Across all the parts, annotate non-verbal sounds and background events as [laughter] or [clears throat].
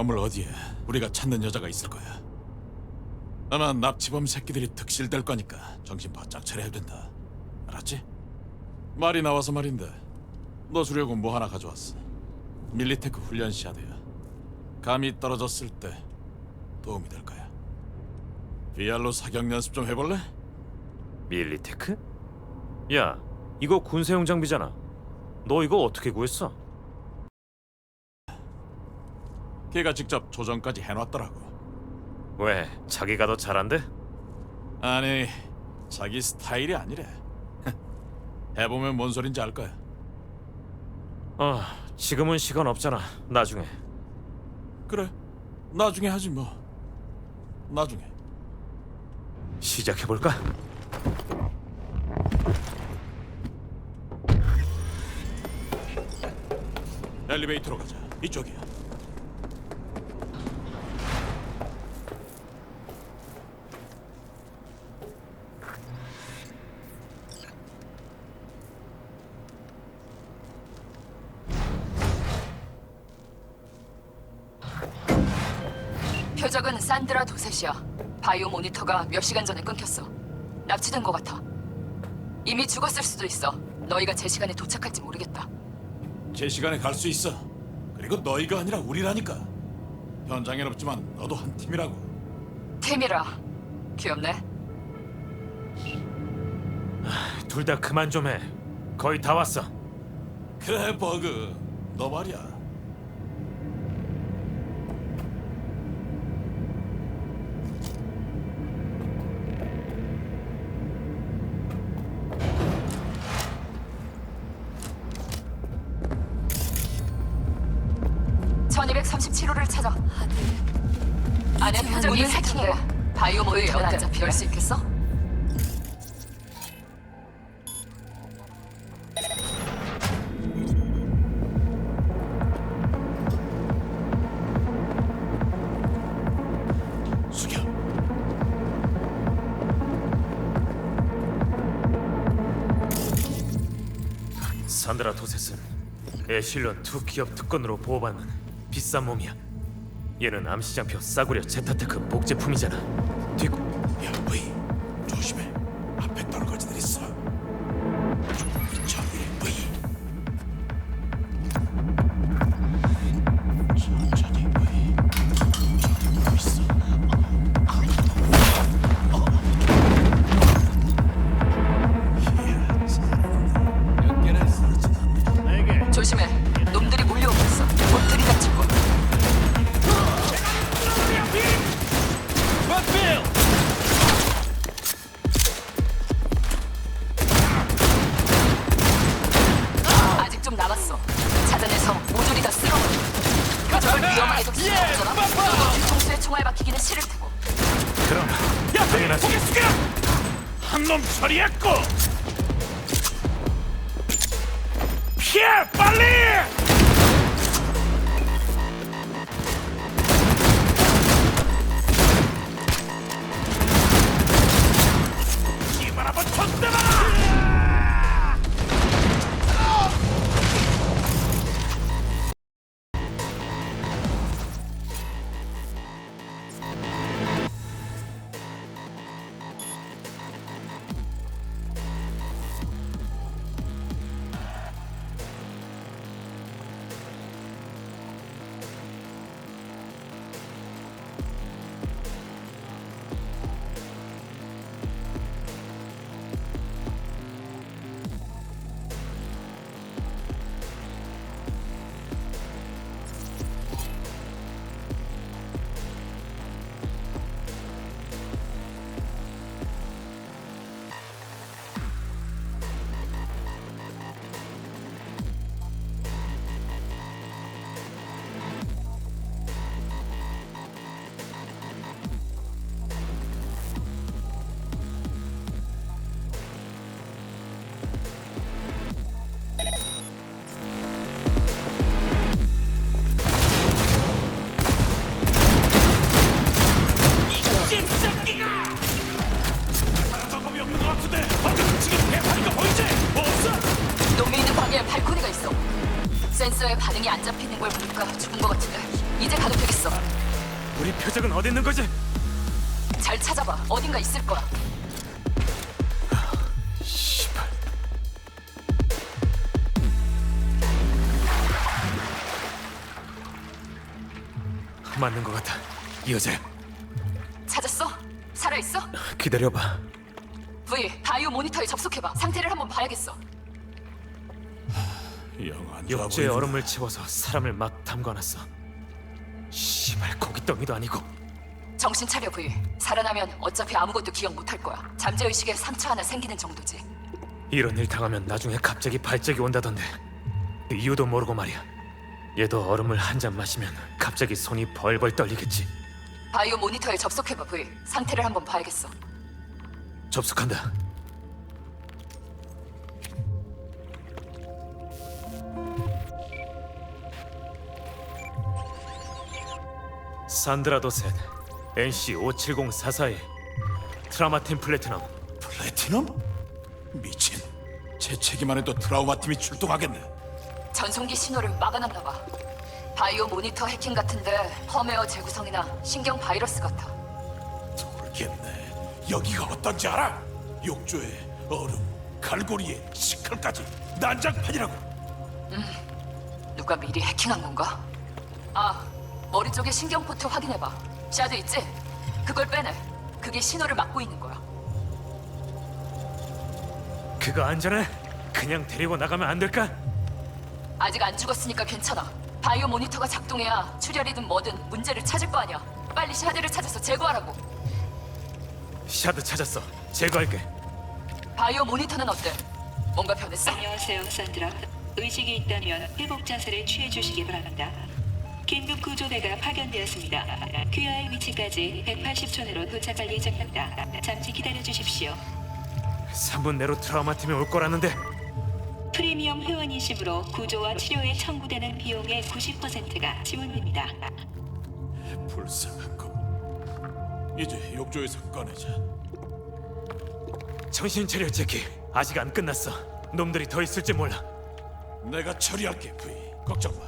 건물 어디에 우리가 찾는 여자가 있을 거야. 아마 납치범 새끼들이 득실될 거니까 정신 바짝 차려야 된다. 알았지? 말이 나와서 말인데 너 주려고 뭐 하나 가져왔어. 밀리테크 훈련 샤드야. 감이 떨어졌을 때 도움이 될 거야. VR로 사격 연습 좀 해볼래? 밀리테크? 야, 이거 군사용 장비잖아. 너 이거 어떻게 구했어? 걔가 직접 조정까지 해놨더라고. 왜? 자기가 더 잘한대? 아니 자기 스타일이 아니래. [laughs] 해보면 뭔 소린지 알 거야. 어, 지금은 시간 없잖아. 나중에. 그래. 나중에 하지 뭐. 나중에. 시작해 볼까? 엘리베이터로 가자. 이쪽이야. 표적은 산드라 도셋이야. 바이오 모니터가 몇 시간 전에 끊겼어. 납치된 것 같아. 이미 죽었을 수도 있어. 너희가 제 시간에 도착할지 모르겠다. 제 시간에 갈 수 있어. 그리고 너희가 아니라 우리라니까. 현장엔 없지만 너도 한 팀이라고. 팀이라. 귀엽네. 둘 다 그만 좀 해. 거의 다 왔어. 그래 버그. 너 말이야. (1237호를) 찾아 안에 표적이 해킹돼 바이오 안 잡혀 열수 있겠어? 숙여. 산드라 도셋은 애실런 투 기업 특권으로 보호받는 비싼 몸이야. 얘는 암시장표 싸구려 제타테크 복제품이잖아. 뒤고. 맞는 것 같아. 이 여자야. 찾았어? 살아있어? 기다려봐. V, 바이오 모니터에 접속해봐. 상태를 한번 봐야겠어. 영안 좋아 욕조에 보이는데. 얼음을 채워서 사람을 막 담가놨어. 씨발 고깃덩이도 아니고. 정신 차려, V. 살아나면 어차피 아무것도 기억 못할 거야. 잠재의식에 상처 하나 생기는 정도지. 이런 일 당하면 나중에 갑자기 발작이 온다던데 그 이유도 모르고 말이야 얘도 얼음을 한 잔 마시면 갑자기 손이 벌벌 떨리겠지 바이오 모니터에 접속해봐, V. 상태를 한번 봐야겠어. 접속한다 산드라 도셋 NC 57044의 트라마틴 플래티넘 플래티넘? 미친. 재채기만 해도 트라우마 팀이 출동하겠네. 전송기 신호를 막아놨나 봐. 바이오 모니터 해킹 같은데 펌웨어 재구성이나 신경 바이러스 같아. 모르겠네. 여기가 어떤지 알아? 욕조에 얼음, 갈고리에 시칼까지 난장판이라고. 누가 미리 해킹한 건가? 아, 머리 쪽에 신경 포트 확인해봐. 샤드 있지? 그걸 빼내. 그게 신호를 막고 있는 거야. 그거 안전해? 그냥 데리고 나가면 안 될까? 아직 안 죽었으니까 괜찮아. 바이오 모니터가 작동해야 출혈이든 뭐든 문제를 찾을 거 아니야. 빨리 샤드를 찾아서 제거하라고. 샤드 찾았어 제거할게 바이오 모니터는 어때? 뭔가 변했어? 안녕하세요, 산드라. 의식이 있다면 회복 자세를 취해 주시기 바랍니다. 긴급 구조대가 파견되었습니다. 귀하의 위치까지 180초 내로 도착할 예정입니다. 잠시 기다려 주십시오. 3분 내로 트라우마 팀이 올 거라는데 프리미엄 회원이심으로 구조와 치료에 청구되는 비용의 90%가 지원됩니다. 불쌍한 거. 이제 욕조에서 꺼내자. 정신 차려 제키 아직 안 끝났어 놈들이 더 있을지 몰라 내가 처리할게, V. 걱정 마.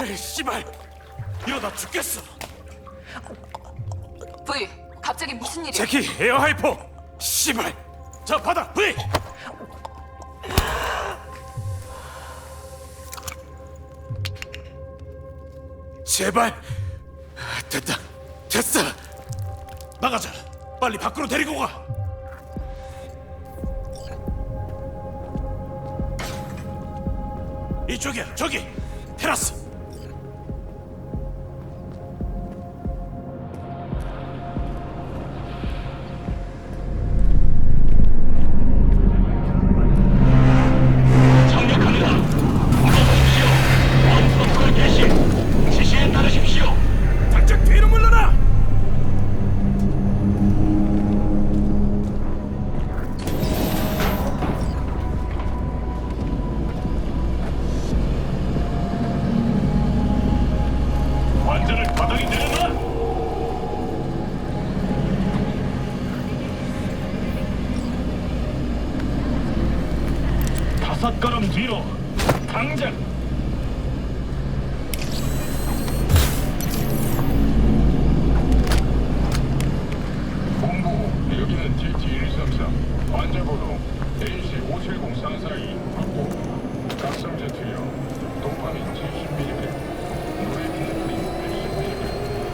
에이, 씨발! 이러다 죽겠어. V, 갑자기 무슨 일이야? 제키 에어 하이포 씨발! 자, 받아, V! 제발 아, 됐다 됐어 나가자. 빨리 밖으로 데리고 가. 이쪽이야, 저기. 테라스. AC570442 확보 각성제 투여 도파민 70mg 노래피네프린 110mg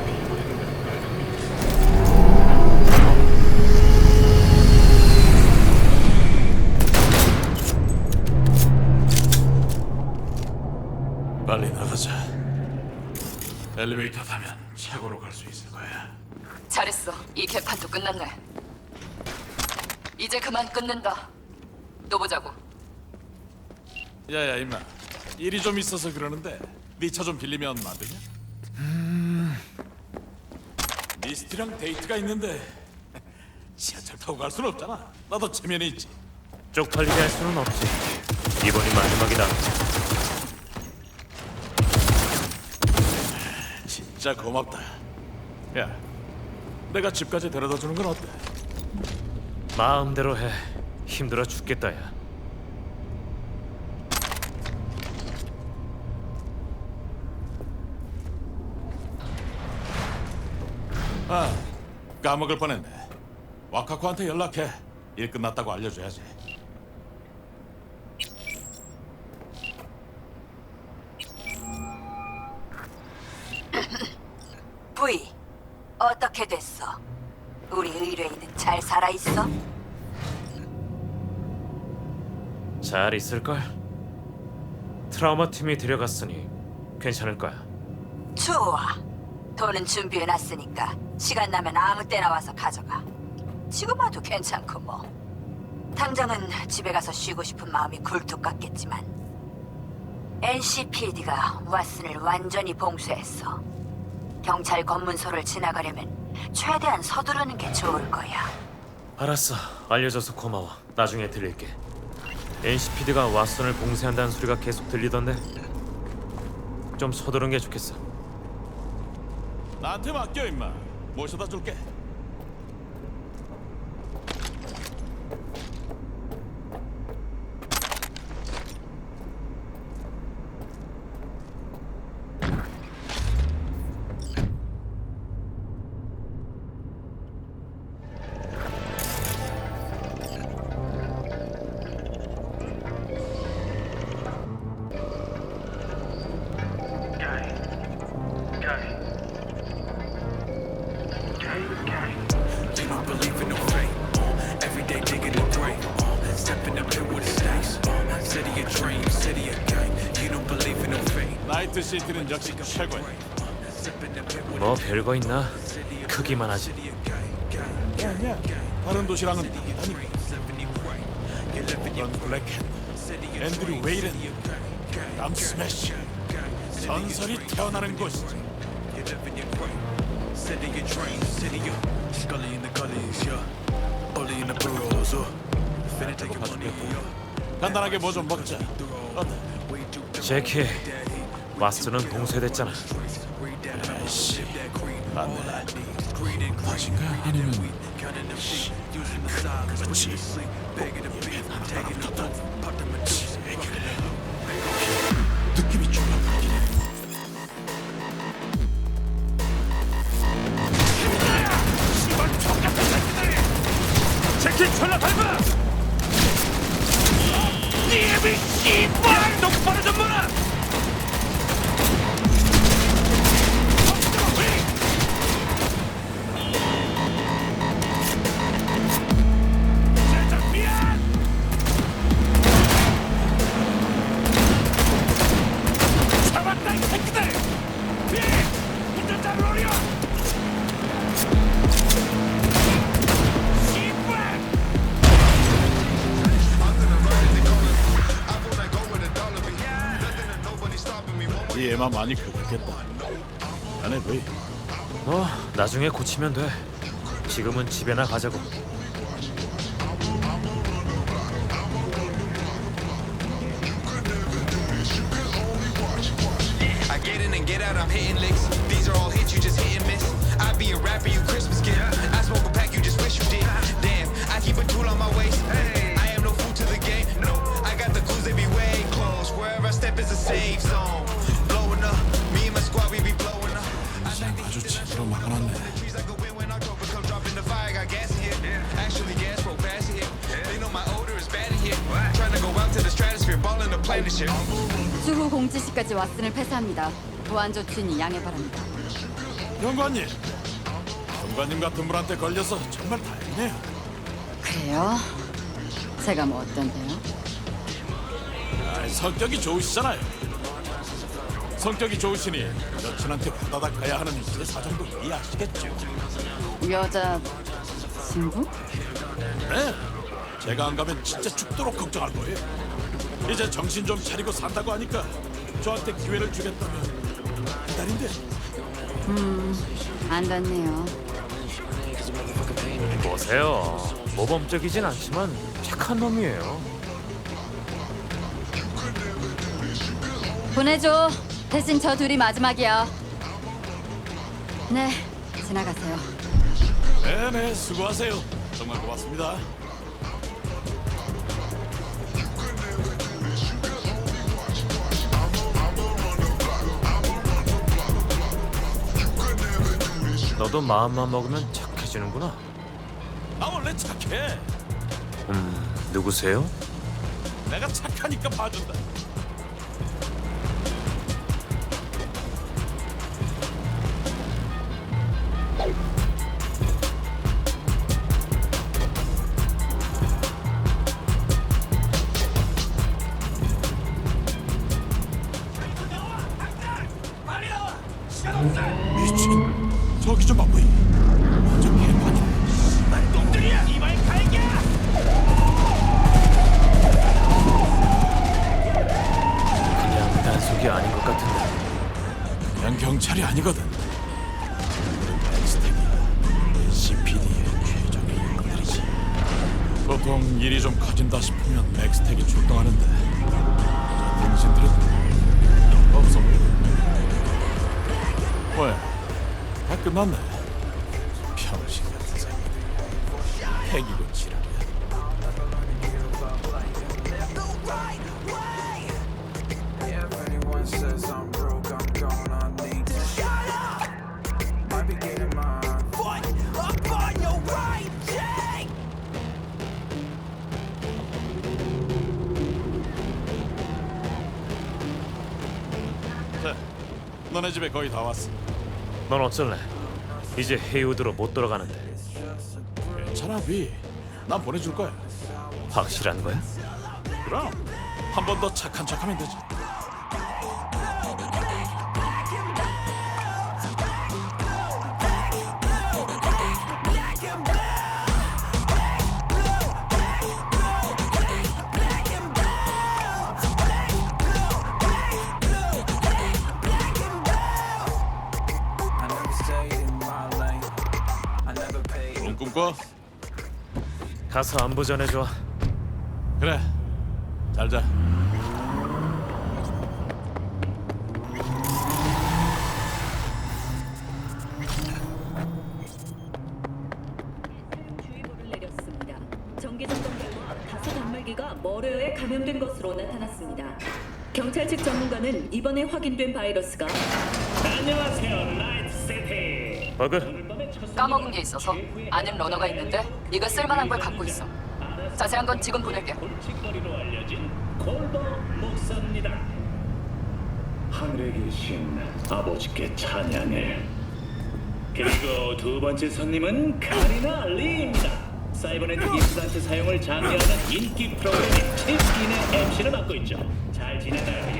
비브린을 깔습니다 빨리 나가자. 엘리베이터 타면 차고로 갈 수 있을 거야. 잘했어. 이 개판도 끝났네. 이제 그만 끊는다. 또 보자고. 야야 임마, 일이 좀 있어서 그러는데 네 차 좀 빌리면 안 되냐? 미스트랑 데이트가 있는데 [laughs] 지하철 타고 갈 수는 없잖아. 나도 체면이 있지. 쪽팔리게 할 수는 없지 이번이 마지막이다 진짜 고맙다. 야, 내가 집까지 데려다 주는 건 어때? 마음대로 해 힘들어 죽겠다야. 아, 까먹을 뻔했네. 와카코한테 연락해. 일 끝났다고 알려줘야지. [clears throat] 부이, 어떻게 됐어? 우리 의뢰인은 잘 살아있어? 잘 있을걸? 트라우마 팀이 데려갔으니 괜찮을 거야. 좋아. 돈은 준비해 놨으니까 시간 나면 아무 때나 와서 가져가. 지금 와도 괜찮고 뭐. 당장은 집에 가서 쉬고 싶은 마음이 굴뚝 같겠지만 NCPD가 왓슨을 완전히 봉쇄했어. 경찰 검문소를 지나가려면 최대한 서두르는 게 좋을 거야. 알았어. 알려줘서 고마워. 나중에 들릴게. NCPD가 왓슨을 봉쇄한다는 소리가 계속 들리던데 좀 서두른 게 좋겠어. 나한테 맡겨 임마. 모셔다 줄게. 시티는 역시 최고야. 뭐 별거 있나? 크기만 하지. 아니야. 다른 도시랑은 다르다니까. Of 앤드류 gang, 남 스매시. 전설이 태어나는 곳이지. Uh. 간단하게 뭐 좀 먹자. 어때? 제키, 왓슨은 봉쇄됐잖아. 아이씨, 맞네. 맛인가? 아니면 씨, 그렇지. 느낌이 이 애만 많이 크겠다. 안에 왜? 뭐 나중에 고치면 돼. 지금은 집에나 가자고. I get in and get out, I'm hitting licks. These are all hits, you just hit and miss. I be a rapper, you Christmas gift. I smoke a pack, you just wish you did. Damn, I keep a tool on my waist. I am no fool to the game. No, I got the clues, they be way close. Wherever I step is a safe zone. 추후 공지 시까지 왓슨을 폐사합니다. 보안 조치니 양해 바랍니다. 영관님, 영관님 같은 분한테 걸려서 정말 다행이네요. 그래요? 제가 뭐 어떤데요? 아, 성격이 좋으시잖아요. 성격이 좋으시니 여친한테 후다닥 가야 하는 제 사정도 이해하시겠죠. 여자 친구? 네, 제가 안 가면 진짜 죽도록 걱정할 거예요. 이제 정신 좀 차리고 산다고 하니까 저한테 기회를 주겠다면 기다린대. 안 닿네요. 보세요. 모범적이진 않지만 착한 놈이에요. 보내줘. 대신 저 둘이 마지막이야. 네, 지나가세요. 네네, 수고하세요. 정말 고맙습니다. 너 너도 마음만 먹으면 착해지는구나. 나 원래 착해. 음, 누구세요? 내가 착하니까 봐준다. 미친. 저기 좀 봐, 보이. 완전 개판이네. 놈들이야, 이발 갈겨! 그냥 단속이 아닌 것 같은데. 그냥 경찰이 아니거든. CPD의 인물들이지. 보통 일이 좀 커진다 싶으면 엑스텍이 출동하는데 저 등신들은 없어 보이네. 끝났네. 평신 같은 새끼들. 핵이고 지랄이야. 너네 집에 거의 다 왔어. 넌 어쩔래? 이제 헤이우드로 못 돌아가는데 괜찮아, 비. 난 보내줄 거야. 확실한 거야? 그럼 한 번 더 착한 척하면 되지. 꿈 꿔. 가서 안부 전해줘. 그래. 잘 자. 주의보를 내렸습니다. 정기점검 결과 다수 단말기가 머레어에 감염된 것으로 나타났습니다. 경찰 측 전문가는 이번에 확인된 바이러스가 버그, 까먹은 게 있어서 아는 러너가 있는데 네가 쓸만한 걸 갖고 있어. 자세한 건 지금 보낼게. 하늘에 계신 아버지께 찬양을 그리고 두 번째 손님은 카리나 리입니다. 사이버네틱 임플란트 사용을 장려하는 인기 프로그램인 팁인의 MC를 맡고 있죠. 잘 지내는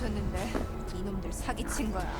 고쳤는데 이놈들 사기친 거야.